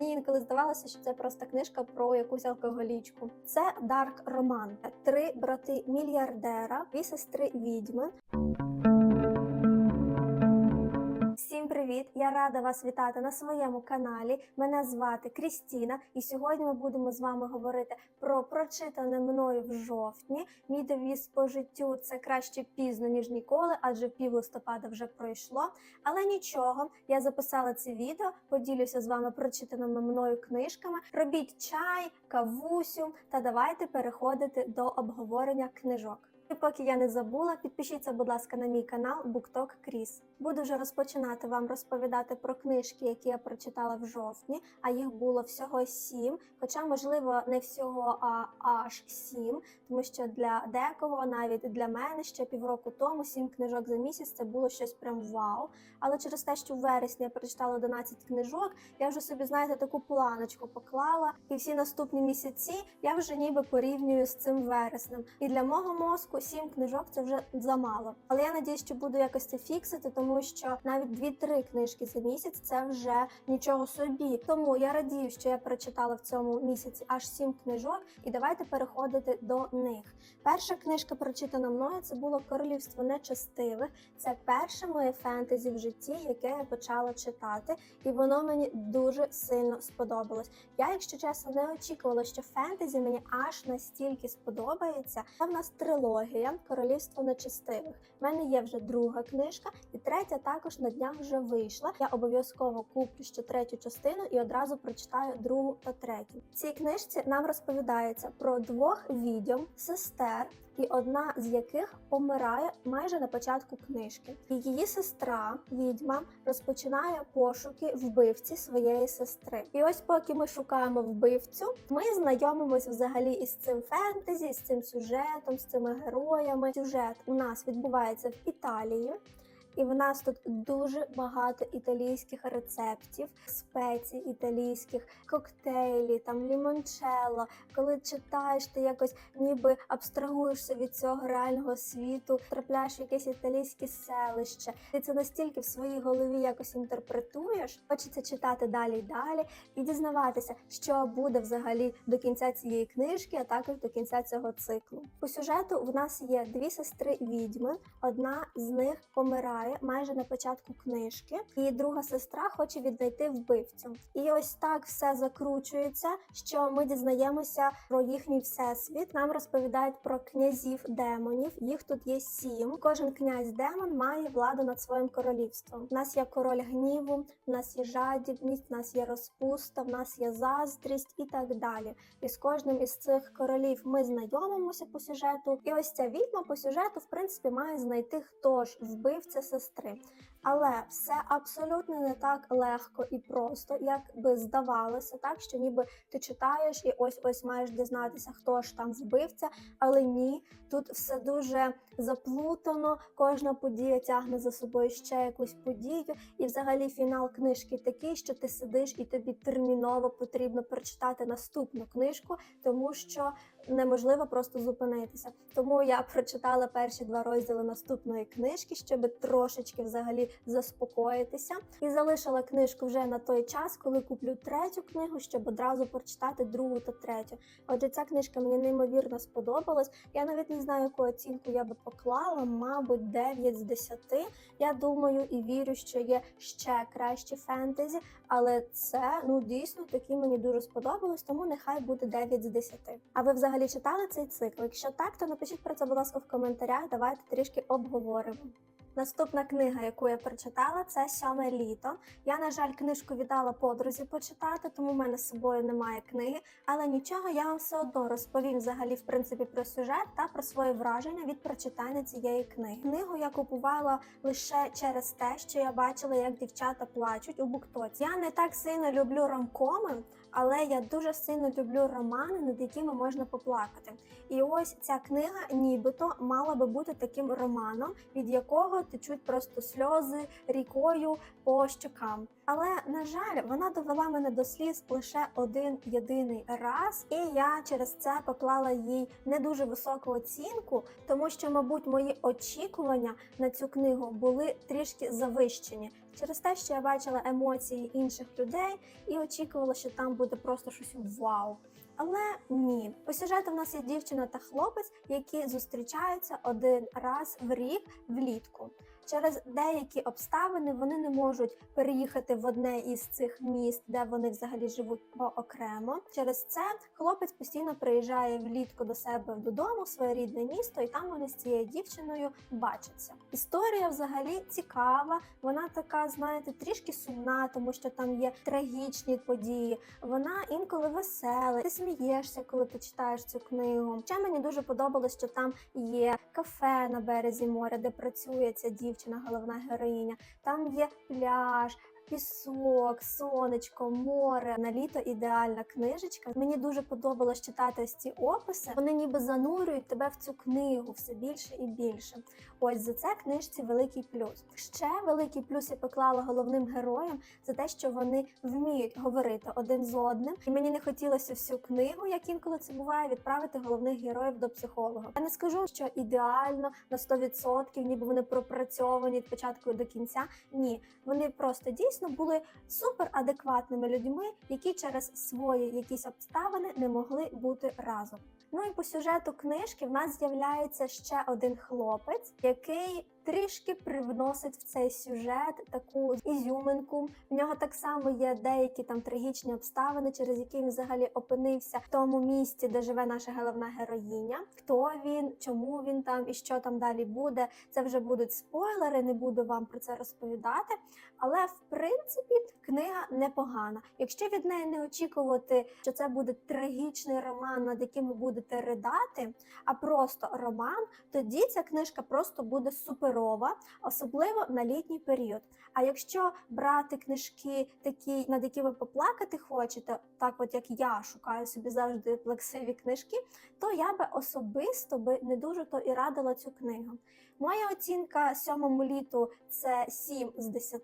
Мені інколи здавалося, що це просто книжка про якусь алкоголічку. Це дарк роман. Три брати мільярдера, дві сестри відьми. Привіт! Я рада вас вітати на своєму каналі. Мене звати Крістіна, і сьогодні ми будемо з вами говорити про прочитане мною в жовтні. Мій девіз по життю це краще пізно ніж ніколи, адже пів листопада вже пройшло. Але нічого, я записала це відео, поділюся з вами прочитаними мною книжками. Робіть чай, кавусю та давайте переходити до обговорення книжок. І поки я не забула, підпишіться, будь ласка, на мій канал BookTok Кріс. Буду вже розпочинати вам розповідати про книжки, які я прочитала в жовтні, а їх було всього сім. Хоча, можливо, не всього, а аж сім, тому що для декого, навіть для мене, ще півроку тому сім книжок за місяць це було щось прям вау. Але через те, що в вересні я прочитала 11 книжок, я вже собі, знаєте, таку планочку поклала, і всі наступні місяці я вже ніби порівнюю з цим вереснем. І для мого мозку сім книжок це вже замало. Але я надію, що буду якось це фіксити, тому що навіть дві-три книжки за місяць це вже нічого собі. Тому я радію, що я прочитала в цьому місяці аж сім книжок, і давайте переходити до них. Перша книжка, прочитана мною, це було Королівство нечестивих. Це перше моє фентезі в житті, яке я почала читати, і воно мені дуже сильно сподобалось. Я, якщо чесно, не очікувала, що фентезі мені аж настільки сподобається. Це в нас трилогія Королівство нечестивих. У мене є вже друга книжка, і третя також на днях вже вийшла. Я обов'язково куплю ще третю частину і одразу прочитаю другу та третю. В цій книжці нам розповідається про двох відьом, сестер. І одна з яких помирає майже на початку книжки, її сестра, відьма, розпочинає пошуки вбивці своєї сестри. І ось, поки ми шукаємо вбивцю, ми знайомимося взагалі із цим фентезі, з цим сюжетом, з цими героями. Сюжет у нас відбувається в Італії. І в нас тут дуже багато італійських рецептів, спецій італійських, коктейлі, там лімончелло. Коли читаєш, ти якось ніби абстрагуєшся від цього реального світу, трапляєш в якесь італійське селище. Ти це настільки в своїй голові якось інтерпретуєш. Хочеться читати далі й далі і дізнаватися, що буде взагалі до кінця цієї книжки, а також до кінця цього циклу. У сюжету в нас є дві сестри відьми. Одна з них помирає майже на початку книжки, і друга сестра хоче віднайти вбивцю. І ось так все закручується, що ми дізнаємося про їхній всесвіт. Нам розповідають про князів демонів. Їх тут є сім. Кожен князь демон має владу над своїм королівством. У нас є король гніву, в нас є жадібність, в нас є розпуста, в нас є заздрість і так далі. І з кожним із цих королів ми знайомимося по сюжету. І ось ця відьма по сюжету, в принципі, має знайти, хто ж вбивця сестри. Але все абсолютно не так легко і просто, як би здавалося, так що ніби ти читаєш і ось ось маєш дізнатися, хто ж там вбивця, але ні, тут все дуже заплутано. Кожна подія тягне за собою ще якусь подію, і взагалі фінал книжки такий, що ти сидиш і тобі терміново потрібно прочитати наступну книжку, тому що неможливо просто зупинитися. Тому я прочитала перші два розділи наступної книжки, щоб трошечки взагалі заспокоїтися, і залишила книжку вже на той час, коли куплю третю книгу, щоб одразу прочитати другу та третю. Отже, ця книжка мені неймовірно сподобалась. Я навіть не знаю, яку оцінку я би поклала, мабуть, 9 з 10. Я думаю і вірю, що є ще кращі фентезі, але це ну дійсно такі мені дуже сподобалось, тому нехай буде 9 з 10. А ви взагалі читали цей цикл? Якщо так, то напишіть про це, будь ласка, в коментарях. Давайте трішки обговоримо. Наступна книга, яку я прочитала, це сьоме літо. Я, на жаль, книжку віддала подрузі почитати, тому в мене з собою немає книги. Але нічого, я вам все одно розповім взагалі в принципі про сюжет та про свої враження від прочитання цієї книги. Книгу я купувала лише через те, що я бачила, як дівчата плачуть у буктоці. Я не так сильно люблю ромкоми, але я дуже сильно люблю романи, над якими можна поплакати. І ось ця книга, нібито, мала би бути таким романом, від якого течуть просто сльози рікою по щокам. Але на жаль, вона довела мене до сліз лише один єдиний раз, і я через це поклала їй не дуже високу оцінку, тому що, мабуть, мої очікування на цю книгу були трішки завищені. Через те, що я бачила емоції інших людей і очікувала, що там буде просто щось вау. Але ні, по сюжету в нас є дівчина та хлопець, які зустрічаються один раз в рік влітку. Через деякі обставини вони не можуть переїхати в одне із цих міст, де вони взагалі живуть окремо. Через це хлопець постійно приїжджає влітку до себе додому, в своє рідне місто, і там вони з цією дівчиною бачаться. Історія взагалі цікава. Вона така, знаєте, трішки сумна, тому що там є трагічні події. Вона інколи весела. Ти смієшся, коли ти читаєш цю книгу. Ще мені дуже подобалось, що там є кафе на березі моря, де працює ця дівчина, головна героїня. Там є пляж. Пісок, сонечко, море на літо ідеальна книжечка. Мені дуже подобалось читати ось ці описи. Вони ніби занурюють тебе в цю книгу все більше і більше. Ось за це книжці великий плюс. Ще великий плюс я поклала головним героям за те, що вони вміють говорити один з одним. І мені не хотілося всю книгу, як інколи це буває, відправити головних героїв до психолога. Я не скажу, що ідеально на 100%, ніби вони пропрацьовані від початку до кінця. Ні, вони просто дійсно були суперадекватними людьми, які через свої якісь обставини не могли бути разом. Ну і по сюжету книжки в нас з'являється ще один хлопець, який трішки привносить в цей сюжет таку ізюминку. В нього так само є деякі там трагічні обставини, через які він взагалі опинився в тому місці, де живе наша головна героїня. Хто він, чому він там і що там далі буде. Це вже будуть спойлери, не буду вам про це розповідати. Але в принципі книга непогана. Якщо від неї не очікувати, що це буде трагічний роман, над яким ви будете ридати, а просто роман, тоді ця книжка просто буде суперова, особливо на літній період. А якщо брати книжки, такі, над якими поплакати хочете, так от як я шукаю собі завжди плаксиві книжки, то я би особисто би не дуже то і радила цю книгу. Моя оцінка сьомому літу це 7 з 10.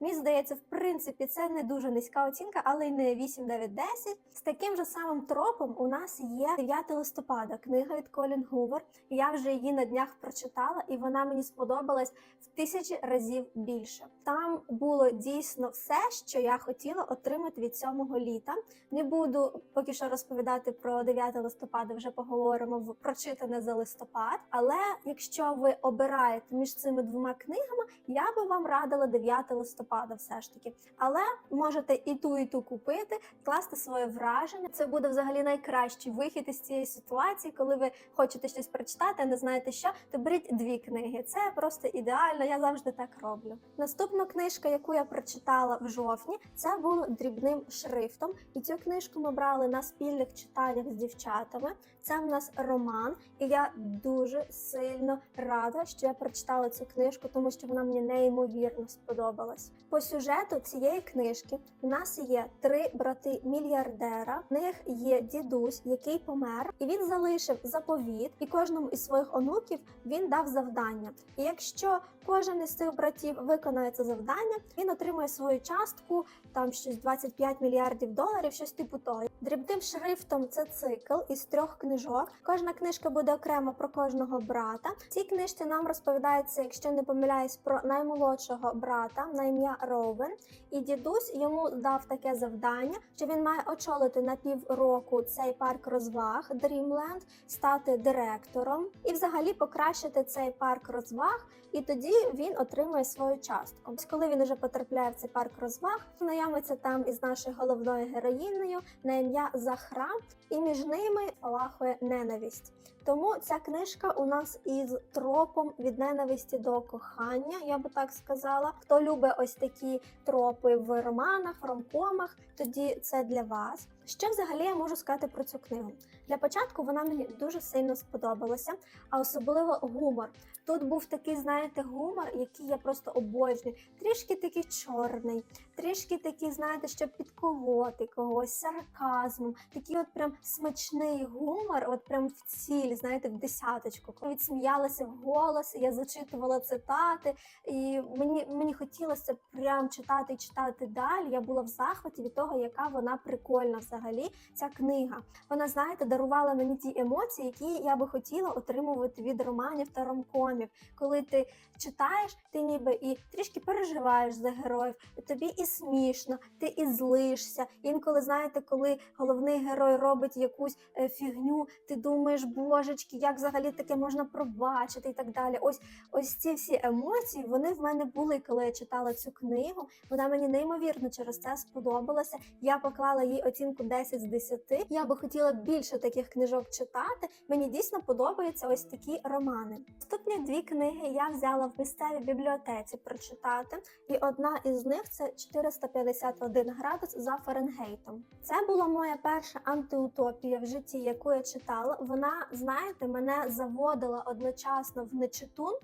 Мені здається, в принципі, це не дуже низька оцінка, але й не 8, 9, 10. З таким же самим тропом у нас є 9 листопада, книга від Колін Гувер. Я вже її на днях прочитала, і вона мені сподобалась в тисячі разів більше. Там було дійсно все, що я хотіла отримати від 7 літа. Не буду поки що розповідати про 9 листопада, вже поговоримо в прочитане за листопад. Але якщо ви обираєте між цими двома книгами, я би вам радила 9 листопада, все ж таки. Але можете і ту, і ту купити, класти своє враження. Це буде взагалі найкращий вихід із цієї ситуації, коли ви хочете щось прочитати, а не знаєте що, то беріть дві книги. Це просто ідеально. Я завжди так роблю. Наступна книжка, яку я прочитала в жовтні, це було дрібним шрифтом. І цю книжку ми брали на спільних читаннях з дівчатами. Це в нас роман, і я дуже сильно рада, що я прочитала цю книжку, тому що вона мені неймовірно сподобалась. По сюжету цієї книжки у нас є три брати мільярдера. В них є дідусь, який помер, і він залишив заповіт, і кожному із своїх онуків він дав завдання. І якщо кожен із цих братів виконає це завдання, він отримує свою частку, там щось 25 мільярдів доларів, щось типу того. Дрібним шрифтом це цикл із трьох книжок. Кожна книжка буде окремо про кожного брата. В цій книжці нам розповідається, якщо не помиляюсь, про наймолодшого брата на ім'я Роуен. І дідусь йому дав таке завдання, що він має очолити на півроку цей парк розваг Dreamland, стати директором і взагалі покращити цей парк розваг. І тоді він отримує свою частку. Коли він вже потрапляє в цей парк розваг, знайомиться там із нашою головною героїнею на ім'я Захра, і між ними спалахує ненависть. Тому ця книжка у нас із тропом від ненависті до кохання, я би так сказала. Хто любить ось такі тропи в романах, ромкомах, тоді це для вас. Що взагалі я можу сказати про цю книгу? Для початку вона мені дуже сильно сподобалася, а особливо гумор. Тут був такий, знаєте, гумор, який я просто обожнюю. Трішки такий чорний, трішки такі, знаєте, щоб підколоти когось, сарказмом, такий от прям смачний гумор, от прям в ціль, знаєте, в десяточку. Відсміялася в голос, я зачитувала цитати, і мені, мені хотілося прям читати і читати далі. Я була в захваті від того, яка вона прикольна взагалі, ця книга. Вона, знаєте, дарувала мені ті емоції, які я би хотіла отримувати від романів та ромкомів. Коли ти читаєш, ти ніби і трішки переживаєш за героїв, тобі і смішно, ти і злишся. Інколи, знаєте, коли головний герой робить якусь е, фігню, ти думаєш, божечки, як взагалі таке можна пробачити і так далі. Ось ось ці всі емоції вони в мене були, коли я читала цю книгу. Вона мені неймовірно через це сподобалася. Я поклала їй оцінку 10 з 10. Я би хотіла більше таких книжок читати. Мені дійсно подобаються ось такі романи. Наступні дві книги я взяла в місцевій бібліотеці прочитати, і одна із них це 451 градус за Фаренгейтом. Це була моя перша антиутопія в житті, яку я читала. Вона, знаєте, мене заводила одночасно в нечитун,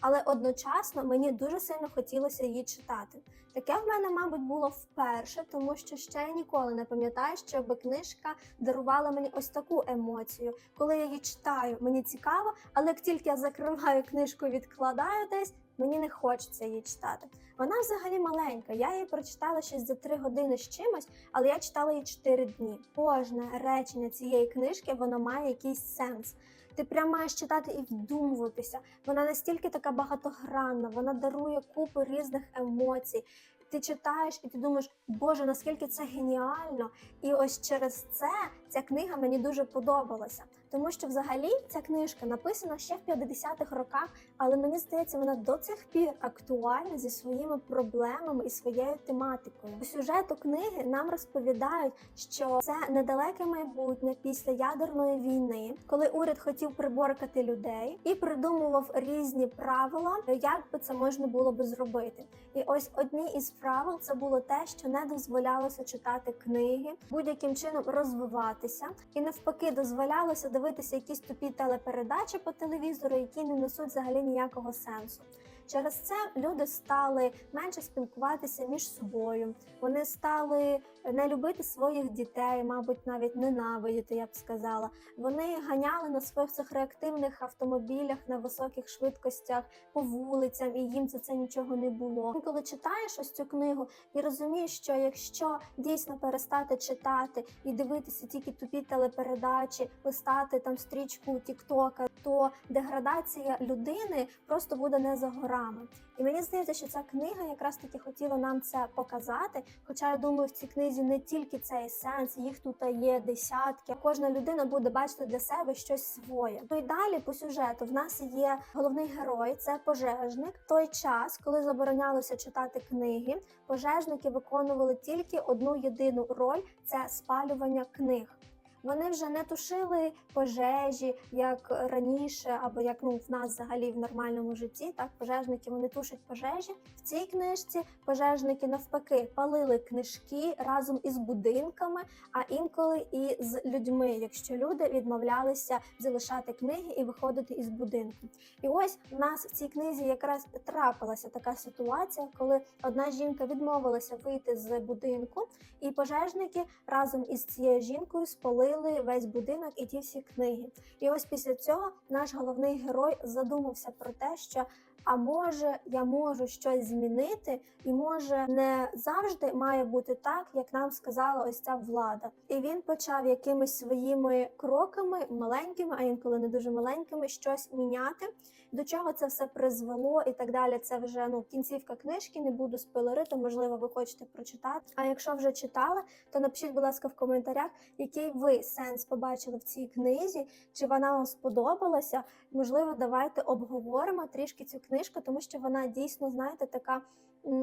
але одночасно мені дуже сильно хотілося її читати. Таке в мене, мабуть, було вперше, тому що ще я ніколи не пам'ятаю, щоб книжка дарувала мені ось таку емоцію. Коли я її читаю, мені цікаво, але як тільки я закриваю книжку відкладаю десь, мені не хочеться її читати. Вона взагалі маленька. Я її прочитала щось за три години з чимось, але я читала її 4 дні. Кожне речення цієї книжки воно має якийсь сенс. Ти прям маєш читати і вдумуватися. Вона настільки така багатогранна, вона дарує купу різних емоцій. Ти читаєш і ти думаєш, Боже, наскільки це геніально! І ось через це ця книга мені дуже подобалася. Тому що взагалі ця книжка написана ще в 50-х роках, але мені здається, вона до цих пір актуальна зі своїми проблемами і своєю тематикою. У сюжету книги нам розповідають, що це недалеке майбутнє після ядерної війни, коли уряд хотів приборкати людей і придумував різні правила, як би це можна було би зробити. І ось одні із правил це було те, що не дозволялося читати книги, будь-яким чином розвиватися, і навпаки, дозволялося дивитися якісь тупі телепередачі по телевізору, які не несуть взагалі ніякого сенсу. Через це люди стали менше спілкуватися між собою. Вони стали не любити своїх дітей, мабуть, навіть ненавидіти, я б сказала. Вони ганяли на своїх цих реактивних автомобілях на високих швидкостях по вулицям, і їм за це нічого не було. Коли читаєш ось цю книгу і розумієш, що якщо дійсно перестати читати і дивитися тільки тупі телепередачі, листати там стрічку Тіктока, то деградація людини просто буде не за горами. І мені здається, що ця книга якраз таки хотіла нам це показати. Хоча я думаю, в цій книзі не тільки цей сенс, їх тут є десятки. Кожна людина буде бачити для себе щось своє. Ну і далі по сюжету в нас є головний герой, це пожежник. Той час, коли заборонялося читати книги, пожежники виконували тільки одну єдину роль це спалювання книг. Вони вже не тушили пожежі як раніше, або як ну в нас взагалі в нормальному житті. Так, пожежники вони тушать пожежі. В цій книжці пожежники навпаки палили книжки разом із будинками, а інколи і з людьми, якщо люди відмовлялися залишати книги і виходити із будинку. І ось в нас в цій книзі якраз трапилася така ситуація, коли одна жінка відмовилася вийти з будинку, і пожежники разом із цією жінкою спалили весь будинок і ті всі книги. І ось після цього наш головний герой задумався про те, що а може я можу щось змінити, і може не завжди має бути так, як нам сказала ось ця влада. І він почав якимись своїми кроками, маленькими, а інколи не дуже маленькими, щось міняти. До чого це все призвело і так далі. Це вже ну кінцівка книжки. Не буду спойлерити, можливо, ви хочете прочитати. А якщо вже читали, то напишіть, будь ласка, в коментарях, який ви сенс побачили в цій книзі, чи вона вам сподобалася. Можливо, давайте обговоримо трішки цю книжку, тому що вона дійсно, знаєте, така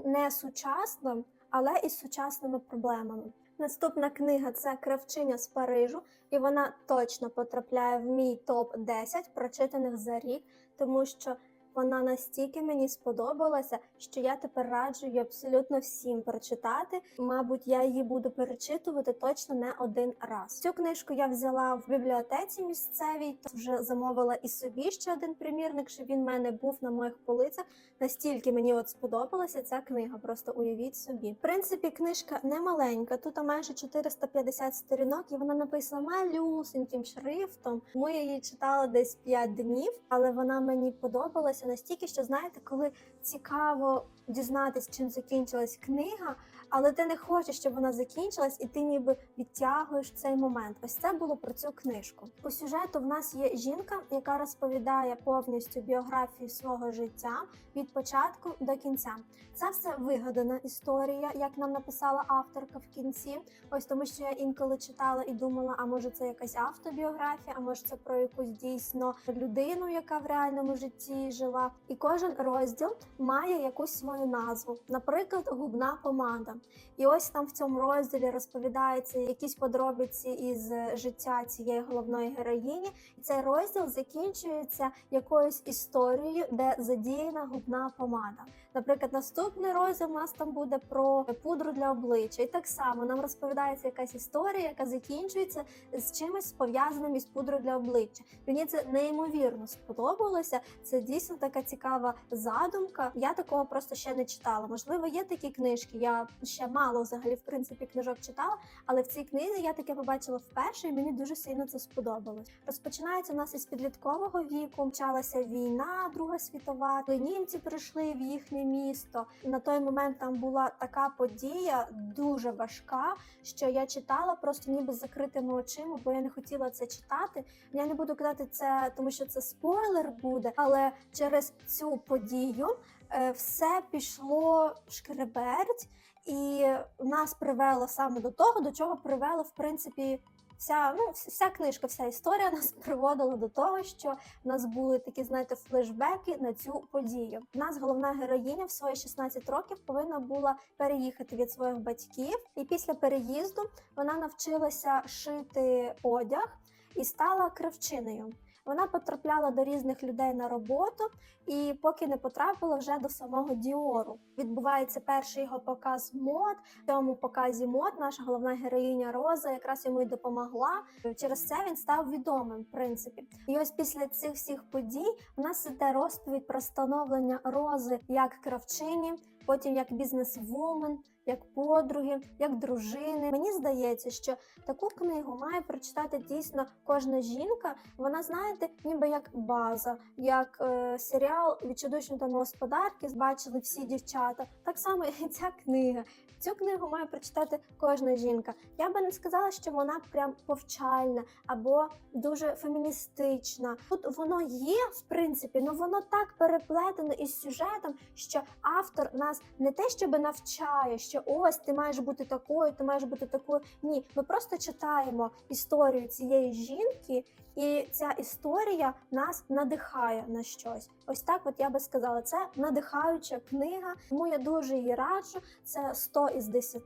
не сучасна, але із сучасними проблемами. Наступна книга це Кравчиня з Парижу, і вона точно потрапляє в мій топ 10 прочитаних за рік, тому що Вона настільки мені сподобалася, що я тепер раджу її абсолютно всім прочитати. Мабуть, я її буду перечитувати точно не один раз. Цю книжку я взяла в бібліотеці місцевій, то вже замовила і собі ще один примірник, щоб він в мене був на моїх полицях. Настільки мені от сподобалася ця книга. Просто уявіть собі. В принципі, книжка не маленька. Тут майже 450 сторінок, і вона написана малюсеньким шрифтом. Тому я її читала десь 5 днів, але вона мені подобалася настільки, що знаєте, коли цікаво дізнатись, чим закінчилась книга, але ти не хочеш, щоб вона закінчилась, і ти ніби відтягуєш цей момент. Ось це було про цю книжку. По сюжету в нас є жінка, яка розповідає повністю біографію свого життя від початку до кінця. Це все вигадана історія, як нам написала авторка в кінці. Ось тому, що я інколи читала і думала, а може це якась автобіографія, а може це про якусь дійсно людину, яка в реальному житті жила. І кожен розділ має якусь свою назву, наприклад, губна помада. І ось там в цьому розділі розповідаються якісь подробиці із життя цієї головної героїні. І цей розділ закінчується якоюсь історією, де задіяна губна помада. Наприклад, наступний розділ у нас там буде про пудру для обличчя. І так само нам розповідається якась історія, яка закінчується з чимось пов'язаним із пудрою для обличчя. Мені це неймовірно сподобалося. Це дійсно така цікава задумка. Я такого просто ще не читала. Можливо, є такі книжки. Я ще мало взагалі в принципі книжок читала, але в цій книзі я таке побачила вперше, і мені дуже сильно це сподобалось. Розпочинається у нас із підліткового віку. Почалася війна, Друга світова. коли Німці прийшли в їхнє місто. На той момент там була така подія дуже важка, що я читала просто ніби з закритими очима, бо я не хотіла це читати. Я не буду казати це, тому що це спойлер буде, але через цю подію е, все пішло шкереберть, і нас привело саме до того, до чого привело в принципі. Вся ну вся книжка, вся історія нас приводила до того, що в нас були такі, знаєте, флешбеки на цю подію. У нас головна героїня в свої 16 років повинна була переїхати від своїх батьків, і після переїзду вона навчилася шити одяг і стала кривчиною. Вона потрапляла до різних людей на роботу, і поки не потрапила вже до самого Діору. Відбувається перший його показ мод. В цьому показі мод наша головна героїня Роза якраз йому й допомогла. Через це він став відомим, в принципі. І ось після цих всіх подій у нас іде розповідь про становлення рози як кравчині, потім як бізнес-вумен, як подруги, як дружини. Мені здається, що таку книгу має прочитати дійсно кожна жінка. Вона, знаєте, ніби як база, як е, серіал «Відчудовічні домогосподарки бачили всі дівчата. Так само і ця книга. Цю книгу має прочитати кожна жінка. Я би не сказала, що вона прям повчальна або дуже феміністична. Тут воно є, в принципі, але воно так переплетено із сюжетом, що автор нас не те, щоб навчає, що ось ти маєш бути такою, ти маєш бути такою. Ні, ми просто читаємо історію цієї жінки, і ця історія нас надихає на щось. Ось так, от я би сказала, це надихаюча книга. Тому я дуже її раджу. Це 100 із 10,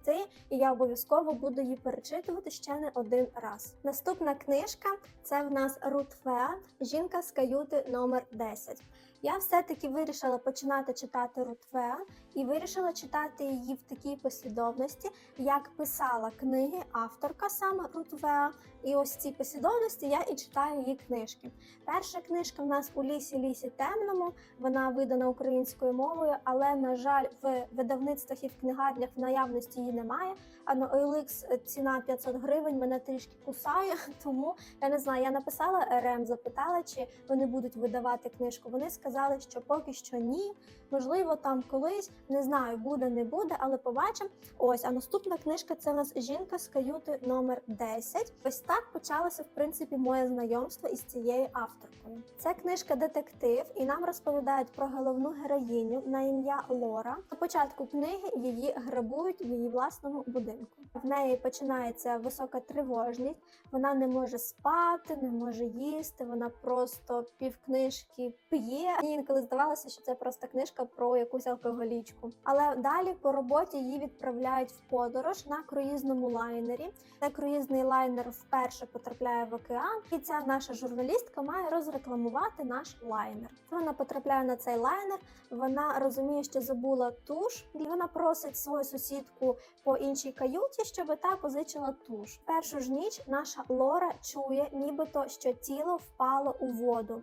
і я обов'язково буду її перечитувати ще не один раз. Наступна книжка це в нас Рут Феа, жінка з каюти номер 10. Я все-таки вирішила починати читати Рутвеа і вирішила читати її в такій послідовності, як писала книги авторка саме Рутвеа. І ось в цій послідовності я і читаю її книжки. Перша книжка в нас у лісі лісі темному. Вона видана українською мовою, але на жаль, в видавництвах і в книгарнях в наявності її немає. А на OLX ціна 500 гривень мене трішки кусає. Тому я не знаю. Я написала РМ, запитала, чи вони будуть видавати книжку. Вони сказали, що поки що ні. Можливо, там колись не знаю, буде, не буде, але побачимо. Ось, а наступна книжка це у нас жінка з каюти номер 10. Ось так почалося в принципі моє знайомство із цією авторкою. Це книжка детектив, і нам розповідають про головну героїню на ім'я Лора. На початку книги її грабують в її власному будинку. В неї починається висока тривожність. Вона не може спати, не може їсти. Вона просто півкнижки п'є, Мені інколи здавалося, що це просто книжка про якусь алкоголічку. Але далі по роботі її відправляють в подорож на круїзному лайнері. Цей круїзний лайнер вперше потрапляє в океан, і ця наша журналістка має розрекламувати наш лайнер. Вона потрапляє на цей лайнер. Вона розуміє, що забула туш, і вона просить свою сусідку по іншій каюті, щоб та позичила туш. Першу ж ніч наша Лора чує, нібито що тіло впало у воду.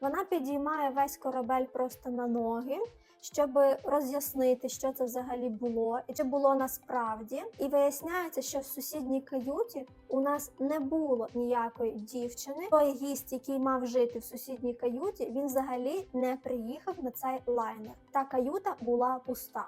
Вона підіймає весь корабель просто на ноги, щоб роз'яснити, що це взагалі було, і чи було насправді. І виясняється, що в сусідній каюті у нас не було ніякої дівчини. Той гість, який мав жити в сусідній каюті, він взагалі не приїхав на цей лайнер. Та каюта була пуста.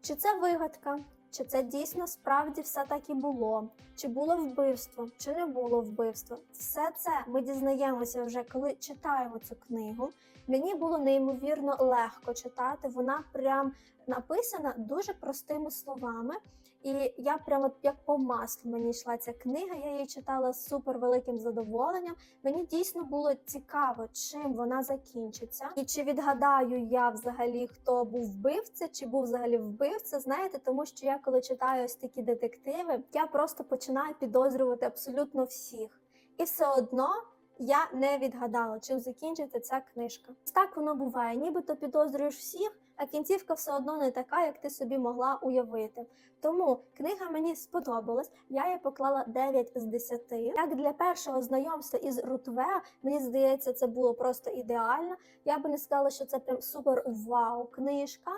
Чи це вигадка? Чи це дійсно справді все так і було? Чи було вбивство, чи не було вбивства? Все це ми дізнаємося вже, коли читаємо цю книгу. Мені було неймовірно легко читати. Вона прям написана дуже простими словами. І я прямо як по маслу мені йшла ця книга. Я її читала з супер великим задоволенням. Мені дійсно було цікаво, чим вона закінчиться, і чи відгадаю я взагалі, хто був вбивця, чи був взагалі вбивця. Знаєте, тому що я коли читаю ось такі детективи, я просто починаю підозрювати абсолютно всіх, і все одно. Я не відгадала, чим закінчиться ця книжка. Так воно буває, нібито підозрюєш всіх, а кінцівка все одно не така, як ти собі могла уявити. Тому книга мені сподобалась. Я їй поклала 9 з 10. Як для першого знайомства із Рутве, мені здається, це було просто ідеально. Я би не сказала, що це прям супер вау книжка.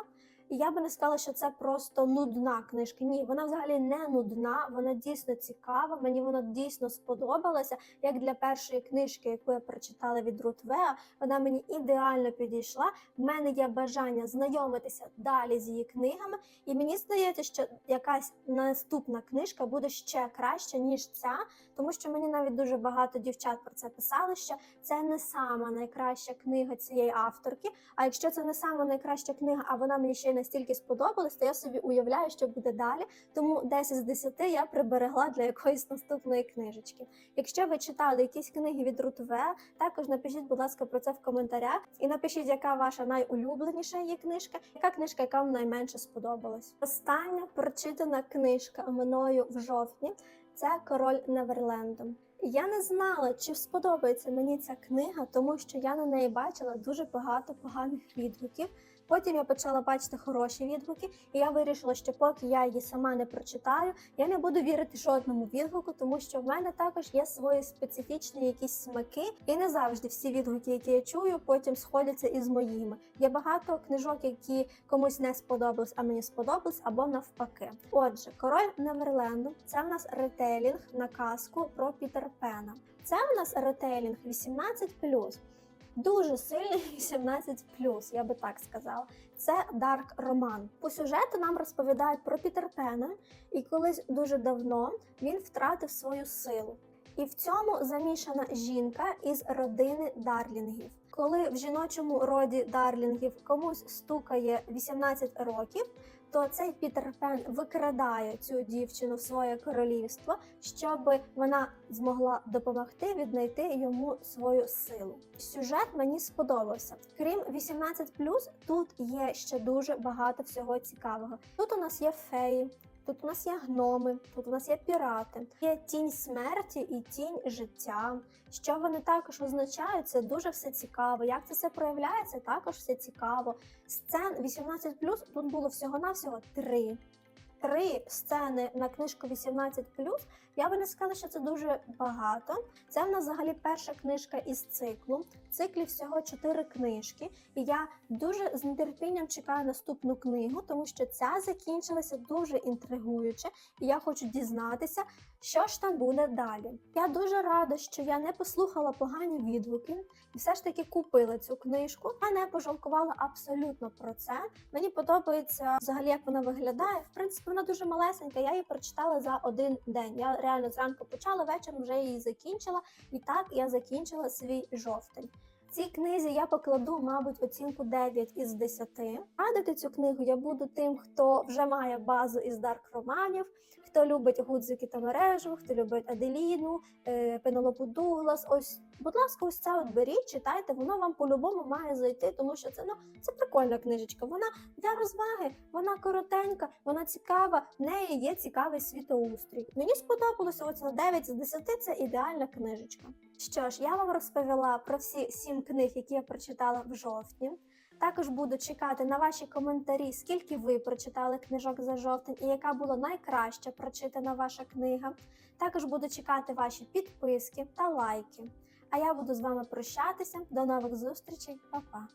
І я би не сказала, що це просто нудна книжка. Ні, вона взагалі не нудна, вона дійсно цікава. Мені вона дійсно сподобалася. Як для першої книжки, яку я прочитала від Рут Веа, вона мені ідеально підійшла. В мене є бажання знайомитися далі з її книгами, і мені здається, що якась наступна книжка буде ще краща ніж ця, тому що мені навіть дуже багато дівчат про це писали. Що це не сама найкраща книга цієї авторки. А якщо це не сама найкраща книга, а вона мені ще й настільки сподобалась, то я собі уявляю, що буде далі. Тому 10 з 10 я приберегла для якоїсь наступної книжечки. Якщо ви читали якісь книги від Рутве, також напишіть, будь ласка, про це в коментарях. І напишіть, яка ваша найулюбленіша є книжка, яка книжка, яка вам найменше сподобалась. Остання прочитана книжка мною в жовтні це Король Неверленду. Я не знала, чи сподобається мені ця книга, тому що я на неї бачила дуже багато поганих відгуків. Потім я почала бачити хороші відгуки, і я вирішила, що поки я її сама не прочитаю, я не буду вірити жодному відгуку, тому що в мене також є свої специфічні якісь смаки, і не завжди всі відгуки, які я чую, потім сходяться із моїми. Є багато книжок, які комусь не сподобались, а мені сподобались, або навпаки. Отже, король Неверленду це в нас ретейлінг на казку про Пітер Пена. Це в нас ретейлінг 18+. Дуже сильний 18 я би так сказала. Це дарк роман. По сюжету нам розповідають про Пітер Пена, і колись дуже давно він втратив свою силу. І в цьому замішана жінка із родини Дарлінгів. Коли в жіночому роді Дарлінгів комусь стукає 18 років, то цей Пітер Пен викрадає цю дівчину в своє королівство, щоб вона змогла допомогти віднайти йому свою силу. Сюжет мені сподобався. Крім 18+, тут є ще дуже багато всього цікавого. Тут у нас є феї. Тут у нас є гноми, тут у нас є пірати, є тінь смерті і тінь життя. Що вони також означають, це дуже все цікаво. Як це все проявляється, також все цікаво. Сцен 18+, тут було всього-навсього три. Три сцени на книжку 18+, я би не сказала, що це дуже багато. Це в нас взагалі перша книжка із циклу. В циклі всього чотири книжки, і я дуже з нетерпінням чекаю наступну книгу, тому що ця закінчилася дуже інтригуюче, і я хочу дізнатися, що ж там буде далі. Я дуже рада, що я не послухала погані відгуки і все ж таки купила цю книжку. Я не пожалкувала абсолютно про це. Мені подобається взагалі, як вона виглядає. В принципі, вона дуже малесенька. Я її прочитала за один день. Я реально зранку почала, вечором вже її закінчила. І так я закінчила свій жовтень. Цій книзі я покладу, мабуть, оцінку 9 із 10. Радити цю книгу я буду тим, хто вже має базу із дарк романів, Хто любить гудзики та мережу, хто любить Аделіну, е, Пенелопу Дуглас, ось, будь ласка, ось це от беріть, читайте, воно вам по-любому має зайти, тому що це ну це прикольна книжечка. Вона для розваги, вона коротенька, вона цікава, в неї є цікавий світоустрій. Мені сподобалося ось на 9 з 10 це ідеальна книжечка. Що ж, я вам розповіла про всі сім книг, які я прочитала в жовтні. Також буду чекати на ваші коментарі, скільки ви прочитали книжок за жовтень і яка була найкраща прочитана ваша книга. Також буду чекати ваші підписки та лайки. А я буду з вами прощатися. До нових зустрічей, Па-па!